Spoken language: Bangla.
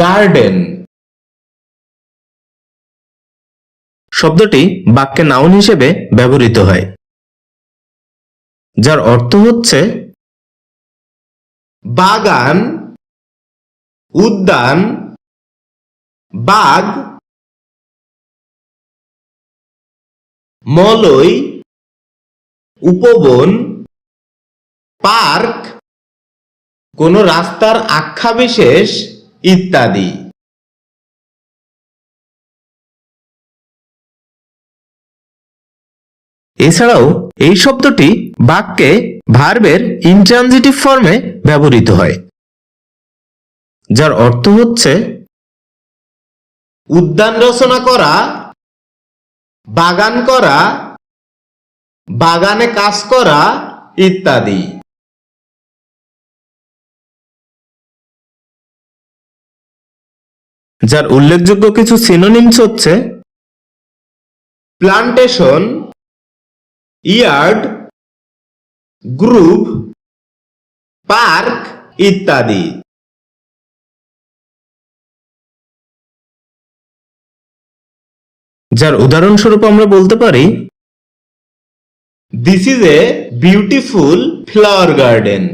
গার্ডেন। শব্দটি বাক্যে নাউন হিসেবে ব্যবহৃত হয়, যার অর্থ হচ্ছে বাগান, উদ্যান, বাগ মলই উপবন, পার্ক, কোনো রাস্তার আখ্যা বিশেষ ইত্যাদি। এছাড়াও, এই শব্দটি বাক্যে ভার্বের ইনট্রানজিটিভ ফর্মে ব্যবহৃত হয়, যার অর্থ হচ্ছে উদ্যান রচনা করা, বাগান করা, বাগানে কাজ করা ইত্যাদি। যার উল্লেখযোগ্য কিছু সিনোনিমস হচ্ছে প্লান্টেশন ইয়ার্ড গ্রুপ পার্ক ইত্যাদি। যার উদাহরণস্বরূপ আমরা বলতে পারি this is a beautiful flower garden